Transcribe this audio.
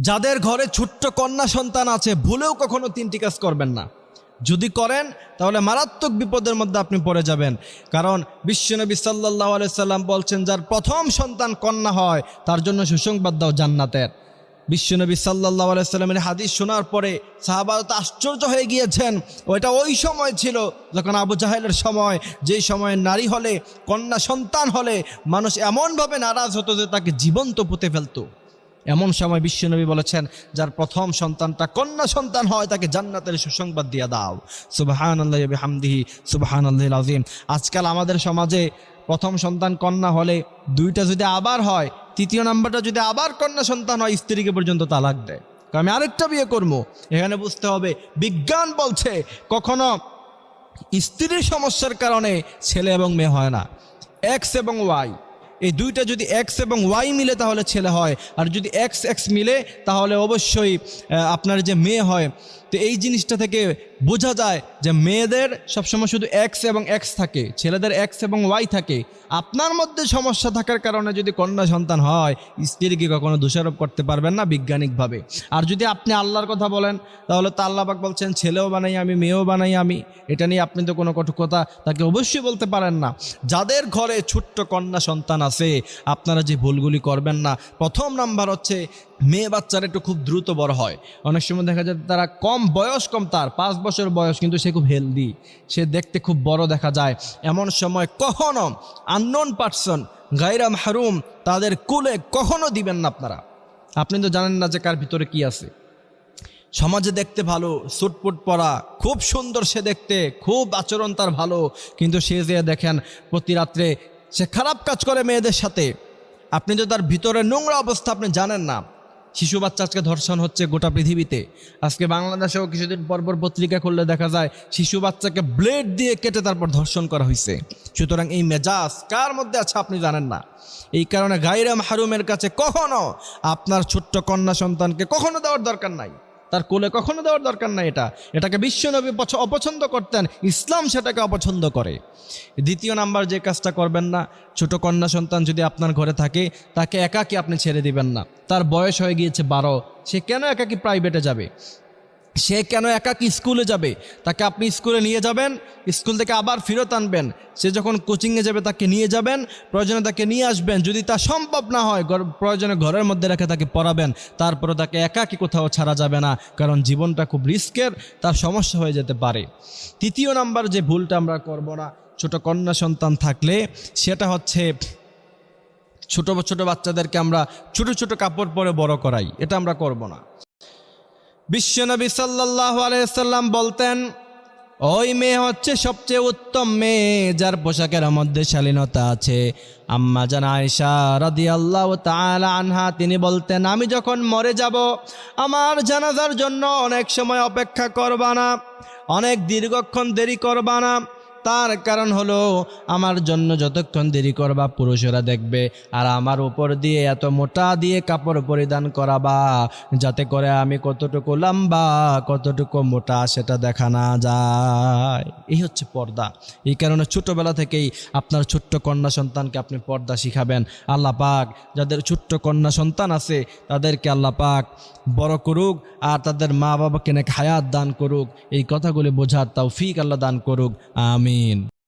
যাদের ঘরে ছোট্ট কন্যা সন্তান আছে, ভুলেও কখনো তিনটি কাজ করবেন না। যদি করেন, তাহলে মারাত্মক বিপদের মধ্যে আপনি পড়ে যাবেন। কারণ বিশ্বনবী সাল্লাহ সাল্লাম বলছেন, যার প্রথম সন্তান কন্যা হয়, তার জন্য সুসংবাদ দাও জান্নাতের। বিশ্বনবী সাল্লাহ আলাইস্লামের হাদিস শোনার পরে সাহাবাত আশ্চর্য হয়ে গিয়েছেন। ওইটা ওই সময় ছিল, যখন আবু জাহেলের সময়, যেই সময় নারী হলে, কন্যা সন্তান হলে, মানুষ এমনভাবে নারাজ হতো যে তাকে জীবন্ত পুঁতে ফেলতো। এমন সময় বিশ্বনবী বলেছেন, যার প্রথম সন্তানটা কন্যা সন্তান হয়, তাকে জান্নাতের সুসংবাদ দিয়ে দাও। সুবাহান আল্লাহ হামদিহি সুবাহান আল্লাহ আজিম আজকাল আমাদের সমাজে প্রথম সন্তান কন্যা হলে দুইটা যদি আবার হয়, তৃতীয় নাম্বারটা যদি আবার কন্যা সন্তান হয়, স্ত্রীকে পর্যন্ত তালাক দেয়। আমি আরেকটা বিয়ে করব। এখানে বুঝতে হবে, বিজ্ঞান বলছে কখনো স্ত্রীর সমস্যার কারণে ছেলে এবং মেয়ে হয় না। এক্স এবং ওয়াই এই দুইটা যদি এক্স এবং ওয়াই মিলে তাহলে ছেলে হয়। আর যদি এক্স এক্স মিলে তাহলে অবশ্যই আপনার যে মেয়ে হয় তো এই জিনিসটা থেকে বোঝা যায় যে মেয়েদের সবসময় শুধু এক্স এবং এক্স থাকে, ছেলেদের এক্স এবং ওয়াই থাকে। আপনার মধ্যে সমস্যা থাকার কারণে যদি কন্যা সন্তান হয় স্ত্রীকে কখনো দোষারোপ করতে পারবেন না বৈজ্ঞানিকভাবে? আর যদি আপনি আল্লাহর কথা বলেন, তাহলে তো আল্লাহবাক বলছেন, ছেলেও বানাই আমি, মেয়েও বানাই আমি। এটা নিয়ে আপনি তো কোনো কটু কথা তাকে অবশ্যই বলতে পারেন না। যাদের ঘরে ছোট্ট কন্যা সন্তান আছে, আপনারা যে ভুলগুলি করবেন না। প্রথম নাম্বার হচ্ছে মেয়ে বাচ্চারা একটু খুব দ্রুত বড় হয়। অনেক সময় দেখা যায় তারা কম বয়স, কম তার, পাঁচ বছর বয়স, কিন্তু সে খুব হেলদি সে দেখতে খুব বড় দেখা যায়। এমন সময় কখনো আননোন পার্সন গাইরাম হারুম তাদের কুলে কখনো দিবেন না আপনারা। আপনি তো জানেন না যে কার ভিতরে কি আছে। সমাজে দেখতে ভালো সুটপুট পরা, খুব সুন্দর সে দেখতে, খুব আচরণ তার ভালো, কিন্তু সে যে দেখেন প্রতি রাত্রে সে খারাপ কাজ করে মেয়েদের সাথে। আপনি তো তার ভিতরে নোংরা অবস্থা আপনি জানেন না। শিশু বাচ্চা আজকে ধর্ষণ হচ্ছে গোটা পৃথিবীতে। আজকে বাংলাদেশেও কিছুদিন পরপর পত্রিকা খুললে দেখা যায় শিশু বাচ্চাকে ব্লেড দিয়ে কেটে তারপর ধর্ষণ করা হয়েছে। সুতরাং এই মেজাজ কার মধ্যে আছে আপনি জানেন না। এই কারণে গাইরাম হারুমের কাছে কখনো আপনার ছোট্ট কন্যা সন্তানকে কখনো দেওয়ার দরকার নাই। তার কোলে কখনো দেওয়ার দরকার নাই এটা। এটাকে বিশ্বনবী পছ- অপছন্দ করতেন, ইসলাম সেটাকে অপছন্দ করে। দ্বিতীয় নাম্বার যে কাজটা করবেন না, ছোট কন্যা সন্তান যদি আপনার ঘরে থাকে, তাকে একাকি আপনি ছেড়ে দিবেন না। তার বয়স হয়ে গিয়েছে বারো, সে কেন একাকি প্রাইভেটে যাবে? সে কেন একাকি স্কুলে যাবে? তাকে আপনি স্কুলে নিয়ে যাবেন, স্কুল থেকে আবার ফেরত আনবেন। সে যখন কোচিংয়ে যাবে, তাকে নিয়ে যাবেন, প্রয়োজনে তাকে নিয়ে আসবেন। যদি তা সম্ভব না হয় প্রয়োজনে ঘরের মধ্যে রেখে তাকে পড়াবেন। তারপরে তাকে একাকি কোথাও ছাড়া যাবে না, কারণ জীবনটা খুব রিস্কের, তার সমস্যা হয়ে যেতে পারে। তৃতীয় নাম্বার যে ভুলটা আমরা করব না, ছোট কন্যা সন্তান থাকলে, সেটা হচ্ছে ছোট ছোট বাচ্চাদেরকে আমরা ছোট ছোট কাপড় পরে বড় করাই। এটা আমরা করব না। বিশ্বনবী সাল্লাহ আলাইসাল্লাম বলতেন, ওই মেয়ে হচ্ছে সবচেয়ে উত্তম মেয়ে, যার পোশাকের মধ্যে শালীনতা আছে। আম্মা জান আয়সা রাদি আল্লাহ আনহা, তিনি বলতেন, আমি যখন মরে যাব, আমার জানাজার জন্য অনেক সময় অপেক্ষা করবা না, অনেক দীর্ঘক্ষণ দেরি করবা না তার কারণ হলো, আমার জন্য যতক্ষণ দেরি করবা, পুরুষেরা দেখবে। আর আমার উপর দিয়ে এত মোটা দিয়ে কাপড় পরিধান করাবা, যাতে করে আমি কতটুকু লম্বা, কতটুকু মোটা, সেটা দেখা না যায়। এই হচ্ছে পর্দা। এই কারণে ছোটবেলা থেকেই আপনার ছোট্ট কন্যা সন্তানকে আপনি পর্দা শিখাবেন। আল্লাহ পাক যাদের ছোট্ট কন্যা সন্তান আছে, তাদেরকে আল্লাহ পাক বড় করুক, আর তাদের মা বাবাকে নাকি হায়াত দান করুক। এই কথাগুলি বোঝার তাও ফিক আল্লাহ দান করুক। mean,